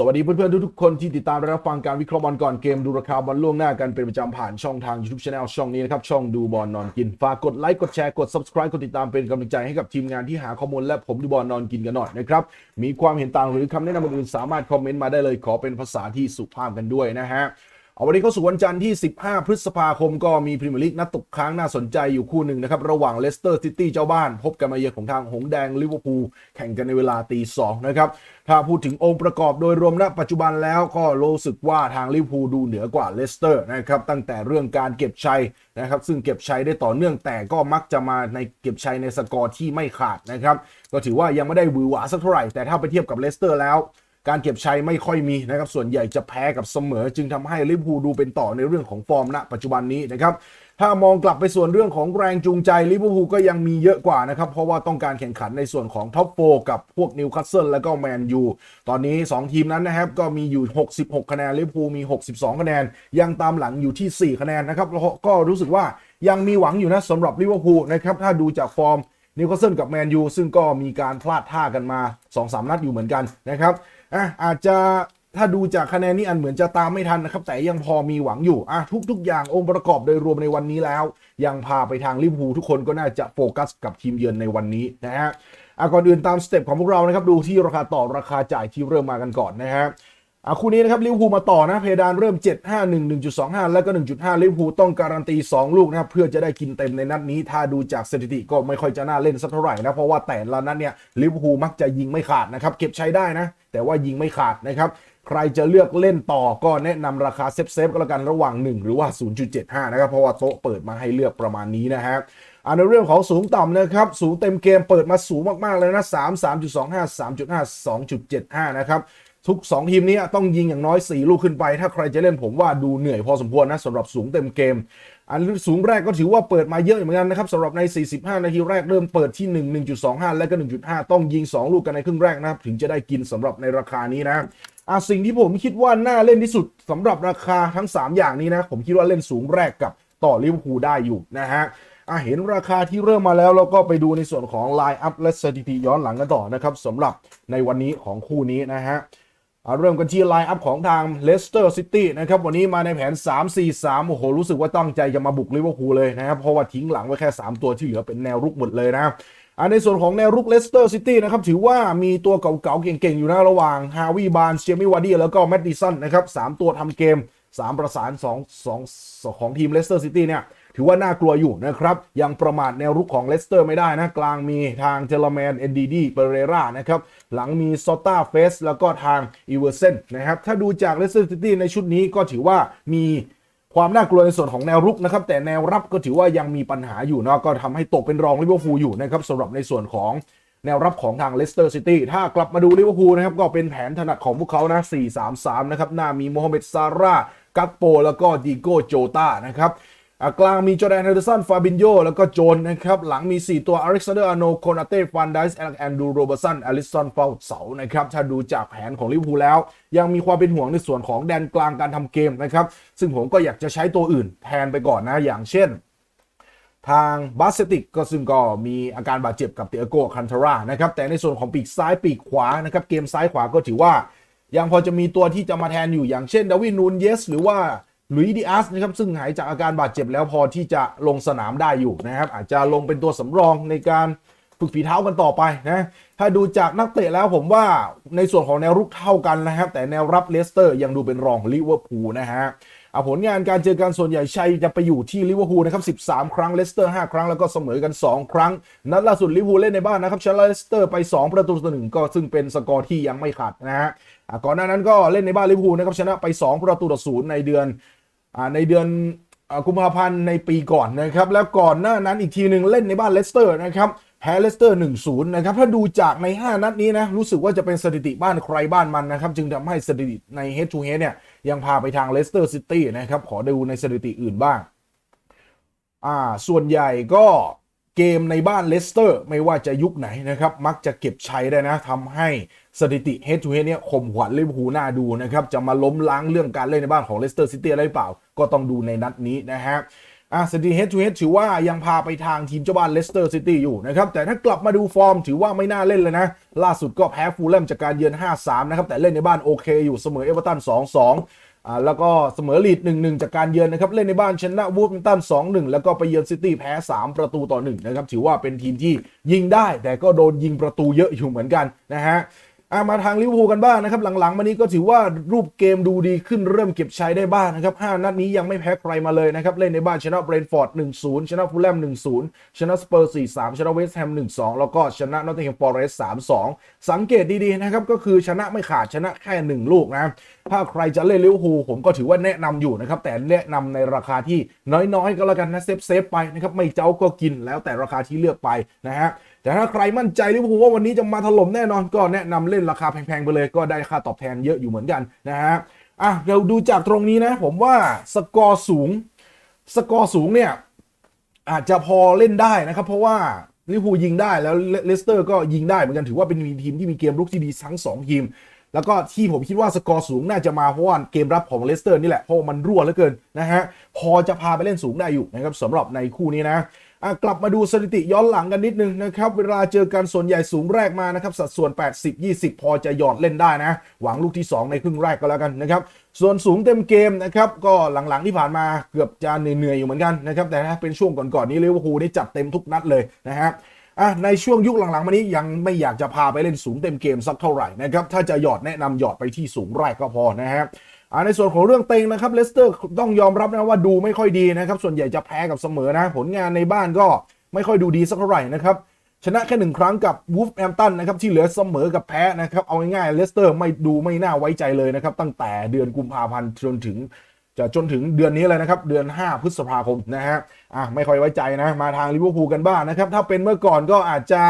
สวัสดีเพื่อนๆทุกๆคนที่ติดตามและรับฟังการวิเคราะห์บอลก่อนเกมดูราคาบอลล่วงหน้ากันเป็นประจำผ่านช่องทาง YouTube Channel ช่องนี้นะครับ ช่องดูบอลนอนกิน ฝากกดไลค์กดแชร์กด Subscribe กดติดตามเป็นกำลังใจให้กับทีมงานที่หาข้อมูลและผมดูบอลนอนกินกันหน่อยนะครับ มีความเห็นต่างหรือคำแนะนำอื่นสามารถคอมเมนต์มาได้เลยขอเป็นภาษาที่สุภาพกันด้วยนะฮะ เอาวันนี้เข้าสู่วันจันทร์ที่ 15 พฤษภาคมก็มีพรีเมียร์ลีกนัดตกค้างน่าสนใจอยู่คู่หนึ่งนะครับ ระหว่างเลสเตอร์ซิตี้เจ้าบ้าน พบกันมาเยือนของทางหงแดงลิเวอร์พูลแข่งกันในเวลาตีสองนะครับ ถ้าพูดถึงองค์ประกอบโดยรวมณปัจจุบันแล้วก็รู้สึกว่าทางลิเวอร์พูลดูเหนือกว่าเลสเตอร์นะครับตั้งแต่เรื่องการเก็บชัยนะครับซึ่งเก็บชัยได้ต่อเนื่องแต่ก็มักจะมาในเก็บชัยในสกอร์ที่ไม่ขาดนะครับก็ถือว่ายังไม่ได้วือหวาสักเท่าไหร่แต่ถ้าไปเทียบกับเลสเตอร์แล้ว การเก็บชัยไม่ค่อยมีนะครับส่วนใหญ่จะแพ้กับเสมอ จึงทำให้ลิเวอร์พูลดูเป็นต่อในเรื่องของฟอร์มณปัจจุบันนี้นะครับถ้ามองกลับไปส่วนเรื่องของแรงจูงใจลิเวอร์พูลก็ยังมีเยอะกว่านะครับเพราะว่าต้องการแข่งขันในส่วนของท็อปโฟกับพวกนิวคาสเซิลและก็แมนยูตอนนี้ 2 ทีมนั้นนะครับก็มีอยู่ 66 คะแนนลิเวอร์พูลมี 62 คะแนน ยังตามหลังอยู่ที่ 4 คะแนนนะครับแล้วก็รู้สึกว่ายังมีหวังอยู่นะสำหรับลิเวอร์พูลนะครับถ้าดูจากฟอร์มนิวคาสเซิลกับแมนยูซึ่งก็มีการพลาดท่ากันมา 2-3 นัดอยู่เหมือนกันนะครับ อะอาจจะถ้าดูจากคะแนนนี้อันเหมือนจะตามไม่ทันนะครับ แต่ยังพอมีหวังอยู่อะทุก ๆ อย่างองค์ประกอบโดยรวมในวันนี้แล้ว ยังพาไปทางลิเวอร์พูลทุกคนก็น่าจะโฟกัสกับทีมเยือนในวันนี้นะฮะอะก่อนอื่นตามสเต็ปของพวกเรานะครับดูที่ราคาต่อราคาจ่ายที่เริ่มมากันก่อนนะฮะ อะคู่นี้นะครับลิเวอร์พูลมาต่อนะเพดานเริ่ม 7 5 1 1.25 แล้วก็ 1.5ลิเวอร์พูลต้องการันตี 2 ลูกนะครับเพื่อจะได้กินเต็มในนัดนี้ถ้าดูจากสถิติก็ไม่ค่อยจะน่าเล่นสักเท่าไหร่นะเพราะว่าแต่ละนัดเนี่ยลิเวอร์พูลมักจะยิงไม่ขาดนะครับเก็บใช้ได้นะ แต่ว่ายิงไม่ขาดนะครับใครจะเลือกเล่นต่อก็แนะนำราคาเซฟเซฟก็แล้วกันระหว่าง 1 หรือว่า 0.75 นะครับเพราะว่าโต๊ะเปิดมาให้เลือกประมาณนี้นะฮะอ่าในเรื่องของสูงต่ำนะครับ สูงเต็มเกมเปิดมาสูงมาก ๆ เลยนะ 3 3.25 3.5 2.75 นะครับ ทุก 2 ทีมนี้ต้องยิงอย่างน้อย 4 ลูกขึ้นไป ถ้าใครจะเล่นผมว่าดูเหนื่อยพอสมควรนะสำหรับสูงเต็มเกม อันสูงแรกก็ถือว่าเปิดมาเยอะเหมือนกันนะครับสำหรับใน 45 นาทีแรกเริ่มเปิดที่ 1 1.25 และก็ 1.5 ต้องยิง 2 ลูกกันในครึ่งแรกนะครับถึงจะได้กินสำหรับในราคานี้นะอะสิ่งที่ผมคิดว่าน่าเล่นที่สุดสำหรับราคาทั้ง 3 อย่างนี้นะผมคิดว่าเล่นสูงแรกกับต่อลิเวอร์พูลได้อยู่นะฮะอะเห็นราคาที่เริ่มมาแล้วเราก็ไปดูในส่วนของ Line Up และสถิติย้อนหลังกันต่อนะครับสำหรับในวันนี้ของคู่นี้นะฮะ เริ่มกันที่ไลน์อัพของทางเลสเตอร์ซิตี้นะครับ วันนี้มาในแผน 3-4-3 โอ้โห รู้สึกว่าตั้งใจจะมาบุกลิเวอร์พูลเลยนะครับ เพราะว่าทิ้งหลังไว้แค่ 3 ตัวที่เหลือเป็นแนวรุกหมดเลยนะอันในส่วนของแนวรุกเลสเตอร์ซิตี้นะครับ ถือว่ามีตัวเก่าๆเก่งๆ อยู่นะระหว่างฮาวิบานเจมี่วาร์ดี้แล้วก็แมดดิสันนะครับสามตัวทำเกม 3 ประสาน2 2ของทีม Leicester City เนี่ยถือว่าน่ากลัวอยู่นะครับ ยังประมาทแนวรุกของเลสเตอร์ไม่ได้นะ กลางมีทางเจลแมนเอนดีดีเปเรรานะครับ หลังมีซอต้าเฟสแล้วก็ทางอีเวอร์เซนนะครับ ถ้าดูจากเลสเตอร์ซิตี้ในชุดนี้ก็ถือว่ามีความน่ากลัวในส่วนของแนวรุกนะครับ แต่แนวรับก็ถือว่ายังมีปัญหาอยู่นะก็ทำให้ตกเป็นรองลิเวอร์พูลอยู่นะครับสำหรับในส่วนของ แนวรับของทางเลสเตอร์ซิตี้ถ้ากลับมาดูลิเวอร์พูลนะครับ ก็เป็นแผนถนัดของพวกเขานะ 4-3-3 นะครับ หน้ามีโมฮัมเหม็ดซาร่ากักโป แล้วก็ดิโก้โจตานะครับกลางมีจอแดนเฮเดอร์สันฟาบินโยแล้วก็โจนนะครับ หลังมี 4 ตัวอเล็กซานเดอร์อโนโคนาเต้ฟันไดส์แอนดูโรเบอร์สันอลิสันเฟลเสานะครับ ถ้าดูจากแผนของลิเวอร์พูลแล้ว ยังมีความเป็นห่วงในส่วนของแดนกลางการทำเกมนะครับ ซึ่งผมก็อยากจะใช้ตัวอื่นแทนไปก่อนนะ อย่างเช่น ทางบาสติกก็ซึ่งก็มีอาการบาดเจ็บกับเตียโกคันทารานะครับแต่ในส่วนของปีกซ้ายปีกขวานะครับเกมซ้ายขวาก็ถือว่า ยังพอจะมีตัวที่จะมาแทนอยู่อย่างเช่นดาวินนูนเยสหรือว่าลุยดิอาสนะครับซึ่งหายจากอาการบาดเจ็บแล้วพอที่จะลงสนามได้อยู่นะครับอาจจะลงเป็นตัวสำรองในการ ฝึกฝีเท้ากันต่อไปนะถ้าดูจากนักเตะแล้วผมว่าในส่วนของแนวรุกเท่ากันนะครับ แต่แนวรับเลสเตอร์ยังดูเป็นรองลิเวอร์พูลนะฮะอะผลงานการเจอกันส่วนใหญ่ชัยจะไปอยู่ที่ลิเวอร์พูลนะครับ 13 ครั้งเลสเตอร์ 5 ครั้งแล้วก็เสมอกัน 2 ครั้ง นัดล่าสุดลิเวอร์พูลเล่นในบ้านนะครับชนะเลสเตอร์ไป 2 ประตูต่อหนึ่งก็ซึ่งเป็นสกอร์ที่ยังไม่ขาดนะฮะก่อนหน้านั้นก็เล่นในบ้านลิเวอร์พูลนะครับชนะไป 2 ประตูต่อศูนย์ในเดือนอในเดือนกุมภาพันธ์ในปีก่อนนะครับแล้วก่อนหน้านั้นอีกทีหนึ่งเล่นในบ้านเลสเตอร์นะครับ แพ้เลสเตอร์ 1-0 นะครับ ถ้าดูจากใน 5 นัดนี้นะ รู้สึกว่าจะเป็นสถิติบ้านใครบ้านมันนะครับ จึงทำให้สถิติใน head to head เนี่ย ยังพาไปทางเลสเตอร์ซิตี้นะครับ ขอดูในสถิติอื่นบ้าง อ่า ส่วนใหญ่ก็เกมในบ้านเลสเตอร์ ไม่ว่าจะยุคไหนนะครับ มักจะเก็บชัยได้นะทำให้สถิติ head to head เนี่ยข่มขวัญลิเวอร์พูลน่าดูนะครับ จะมาล้มล้างเรื่องการเล่นในบ้านของเลสเตอร์ซิตี้ได้หรือเปล่า ก็ต้องดูในนัดนี้นะฮะ อะสถิติ head to head ถือว่ายังพาไปทางทีมเจ้าบ้านเลสเตอร์ซิตี้อยู่นะครับ แต่ถ้ากลับมาดูฟอร์มถือว่าไม่น่าเล่นเลยนะ ล่าสุดก็แพ้ฟูลแลมจากการเยือน 5-3 นะครับ แต่เล่นในบ้านโอเคอยู่เสมอเอเวอร์ตัน 2-2อ่าแล้วก็เสมอลีด 1-1 จากการเยือนนะครับ เล่นในบ้านชนะวูฟแฮมป์ตัน 2-1 แล้วก็ไปเยือนซิตี้แพ้ 3 ประตูต่อ 1 นะครับ ถือว่าเป็นทีมที่ยิงได้ แต่ก็โดนยิงประตูเยอะอยู่เหมือนกันนะฮะ อะมาทางลิเวอร์พูลกันบ้างนะครับ หลังๆมานี้ก็ถือว่ารูปเกมดูดีขึ้นเริ่มเก็บชัยได้บ้างนะครับ 5 นัดนี้ยังไม่แพ้ใครมาเลยนะครับ เล่นในบ้านชนะเบรนท์ฟอร์ด 1-0 ชนะฟูลแลม 1-0 ชนะสเปอร์ 4-3 ชนะเวสต์แฮม 1-2 แล้วก็ชนะนอตติงแฮมฟอร์เรสต์3-2 สังเกตดีๆนะครับ ก็คือชนะไม่ขาดชนะแค่ 1 ลูกนะ ถ้าใครจะเล่นลิเวอร์พูลผมก็ถือว่าแนะนำอยู่นะครับ แต่แนะนำในราคาที่น้อยๆ ก็แล้วกันนะเซฟเซฟๆไปนะครับไม่เจ้าก็กินแล้วแต่ราคาที่เลือกไปนะฮะ แต่ถ้าใครมั่นใจลิเวอร์พูลว่าวันนี้จะมาถล่มแน่นอนก็แนะนำเล่นราคาแพงๆไปเลย ก็ได้ค่าตอบแทนเยอะอยู่เหมือนกันนะฮะอะเราดูจากตรงนี้นะ ผมว่าสกอร์สูง สกอร์สูงเนี่ยอาจจะพอเล่นได้นะครับ เพราะว่าลิเวอร์พูลยิงได้แล้วเลสเตอร์ก็ยิงได้เหมือนกันถือว่าเป็นทีมที่มีเกมรุกที่ดีทั้ง 2 ทีม แล้วก็ที่ผมคิดว่าสกอร์สูงน่าจะมาเพราะว่าเกมรับของเลสเตอร์นี่แหละเพราะมันรั่วเหลือเกินนะฮะพอจะพาไปเล่นสูงได้อยู่นะครับสำหรับในคู่นี้นะ กลับมาดูสถิติย้อนหลังกันนิดนึงนะครับเวลาเจอกันส่วนใหญ่สูงแรกมานะครับสัดส่วน 80-20 พอจะหยอดเล่นได้นะ หวังลูกที่ 2 ในครึ่งแรกก็แล้วกันนะครับส่วนสูงเต็มเกมนะครับก็หลังๆที่ผ่านมาเกือบจะเหนื่อยๆอยู่เหมือนกันนะครับแต่ถ้าเป็นช่วงก่อนๆนี้ลิเวอร์พูลได้จัดเต็มทุกนัดเลยนะฮะอะในช่วงยุคหลังๆมานี้ยังไม่อยากจะพาไปเล่นสูงเต็มเกมสักเท่าไหร่นะครับถ้าจะหยอดแนะนำหยอดไปที่สูงแรกก็พอนะฮะอะ ในส่วนของเรื่องเต็งนะครับเลสเตอร์ต้องยอมรับนะว่าดูไม่ค่อยดีนะครับส่วนใหญ่จะแพ้กับเสมอนะ ผลงานในบ้านก็ไม่ค่อยดูดีสักเท่าไหร่นะครับชนะแค่หนึ่งครั้งกับวูฟแฮมตันนะครับที่เหลือเสมอกับแพ้นะครับเอาง่ายๆเลสเตอร์ไม่ดูไม่น่าไว้ใจเลยนะครับตั้งแต่เดือนกุมภาพันธ์จนถึงจะจนถึงเดือนนี้เลยนะครับ เดือน 5 พฤษภาคมนะฮะอะไม่ค่อยไว้ใจนะ มาทางลิเวอร์พูลกันบ้างนะครับ ถ้าเป็นเมื่อก่อนก็อาจจะ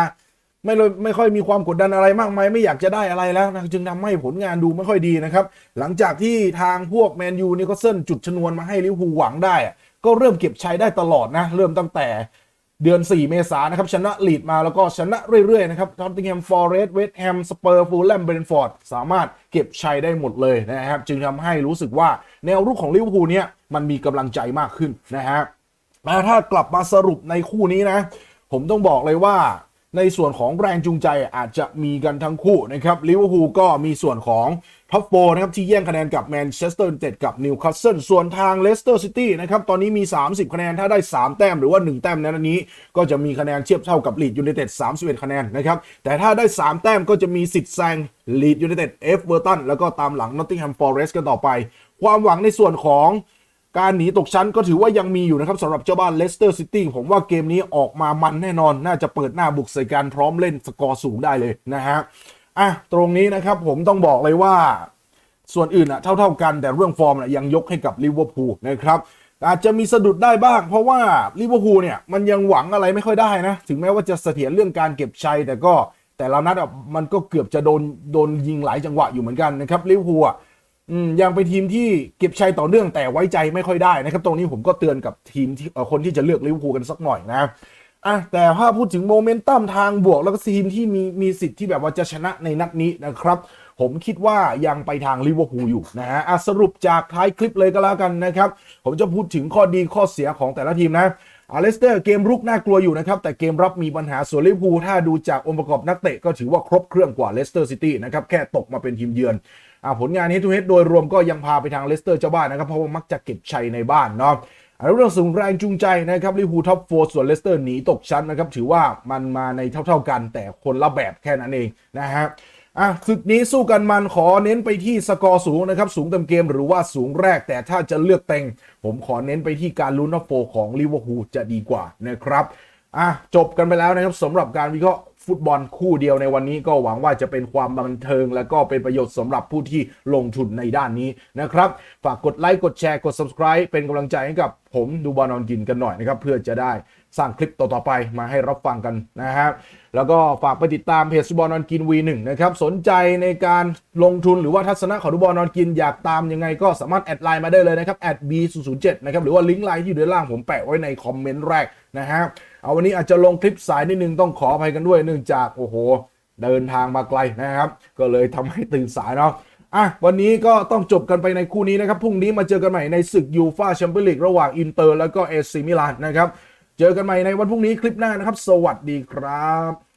ไม่เลยไม่ค่อยมีความกดดันอะไรมากมายไม่อยากจะได้อะไรแล้วนะจึงทำให้ผลงานดูไม่ค่อยดีนะครับ หลังจากที่ทางพวกแมนยูนี่ก็เส้นจุดชนวนมาให้ลิเวอร์พูลหวังได้ ก็เริ่มเก็บชัยได้ตลอดนะ เริ่มตั้งแต่เดือน 4 เมษายนนะครับ ชนะลีดมาแล้วก็ชนะเรื่อย ๆ นะครับทอตติงแฮมฟอร์เรสต์เวสต์แฮมสเปอร์ฟูลแลมเบรนฟอร์ดสามารถเก็บชัยได้หมดเลยนะครับ จึงทำให้รู้สึกว่าแนวรุกของลิเวอร์พูลเนี่ยมันมีกำลังใจมากขึ้นนะฮะแต่ถ้ากลับมาสรุปในคู่นี้นะ ผมต้องบอกเลยว่า ในส่วนของแรงจูงใจอาจจะมีกันทั้งคู่นะครับลิเวอร์พูลก็มีส่วนของท็อปโฟนะครับที่แย่งคะแนนกับแมนเชสเตอร์ยูไนเต็ดกับนิวคาสเซิลส่วนทางเลสเตอร์ซิตี้นะครับตอนนี้มี 30 คะแนนถ้าได้ 3 แต้มหรือว่า 1 แต้มในนัดนี้ ก็จะมีคะแนนเทียบเท่ากับลีดยูไนเต็ด31 คะแนนนะครับแต่ถ้าได้ 3 แต้มก็จะมีสิทธิ์แซงลีดยูไนเต็ดเอฟเวอร์ตันแล้วก็ตามหลังนอตติงแฮมฟอร์เรสต์กันต่อไป ความหวังในส่วนของ การหนีตกชั้นก็ถือว่ายังมีอยู่นะครับสำหรับเจ้าบ้านเลสเตอร์ซิตี้ผมว่าเกมนี้ออกมามันแน่นอน น่าจะเปิดหน้าบุกใส่การพร้อมเล่นสกอร์สูงได้เลยนะฮะอะตรงนี้นะครับผมต้องบอกเลยว่า ส่วนอื่นอะเท่าๆกันแต่เรื่องฟอร์มอะยังยกให้กับลิเวอร์พูลนะครับอาจจะมีสะดุดได้บ้าง เพราะว่าลิเวอร์พูลเนี่ยมันยังหวังอะไรไม่ค่อยได้นะ ถึงแม้ว่าจะเสถียรเรื่องการเก็บชัยแต่ก็แต่ละนัดอะมันก็เกือบจะโดนโดนยิงหลายจังหวะอยู่เหมือนกันนะครับลิเวอร์พูล อืมยังเป็นทีมที่เก็บชัยต่อเนื่องแต่ไว้ใจไม่ค่อยได้นะครับ ตรงนี้ผมก็เตือนกับทีมที่คนที่จะเลือกลิเวอร์พูลกันสักหน่อยนะอะแต่ถ้าพูดถึงโมเมนตัมทางบวก แล้วก็ทีมที่มีมีสิทธิ์ที่แบบว่าจะชนะในนัดนี้นะครับ ผมคิดว่ายังไปทางลิเวอร์พูลอยู่นะฮะอะสรุปจากท้ายคลิปเลยก็แล้วกันนะครับ ผมจะพูดถึงข้อดีข้อเสียของแต่ละทีมนะอาเลสเตอร์เกมรุกน่ากลัวอยู่นะครับ แต่เกมรับมีปัญหาส่วนลิเวอร์พูลถ้าดูจากองค์ประกอบนักเตะก็ถือว่าครบเครื่องกว่าเลสเตอร์ซิตี้นะครับ แค่ตกมาเป็นทีมเยือน ผลงาน head to head โดยรวมก็ยังพาไปทางเลสเตอร์เจ้าบ้านนะครับเพราะว่ามักจะเก็บชัยในบ้านเนาะอ่าเรื่องสูงแรงจูงใจนะครับลิวูท็อปโฟส่วนเลสเตอร์หนีตกชั้นนะครับถือว่ามันมาในเท่าๆกันแต่คนละแบบแค่นั้นเองนะฮะอะศึกนี้สู้กันมันขอเน้นไปที่สกอร์สูงนะครับสูงเต็มเกมหรือว่าสูงแรก แต่ถ้าจะเลือกเต็ง ผมขอเน้นไปที่การลุ้นท็อปโฟของลิเวอร์พูลจะดีกว่านะครับอะจบกันไปแล้วนะครับสำหรับการวิเคราะห์ ฟุตบอลคู่เดียวในวันนี้ก็หวังว่าจะเป็นความบันเทิง และก็เป็นประโยชน์สำหรับผู้ที่ลงทุนในด้านนี้นะครับ ฝากกดไลค์กดแชร์กด subscribe เป็นกำลังใจให้กับผมดูบอลนอนกินกันหน่อยนะครับเพื่อจะได้สร้างคลิปต่อๆไปมาให้รับฟังกันนะฮะแล้วก็ฝากไปติดตามเพจดูบอลนอนกิน V1 นะครับสนใจในการลงทุนหรือว่าทัศนะของดูบอลนอนกินอยากตามยังไงก็สามารถแอดไลน์มาได้เลยนะครับแอด @b007 นะครับหรือว่าลิงก์ไลน์ที่อยู่ด้านล่างผมแปะไว้ในคอมเมนต์แรกนะฮะเอาวันนี้อาจจะลงคลิปสายนิดนึงต้องขออภัยกันด้วยเนื่องจากโอ้โห เดินทางมาไกลนะครับ ก็เลยทำให้ตื่นสายเนาะ อะวันนี้ก็ต้องจบกันไปในคู่นี้นะครับพรุ่งนี้มาเจอกันใหม่ในศึกยูฟาแชมเปี้ยนลีกระหว่างอินเตอร์แล้วก็เอซิมิลานนะครับ เจอกันใหม่ในวันพรุ่งนี้คลิปหน้านะครับ สวัสดีครับ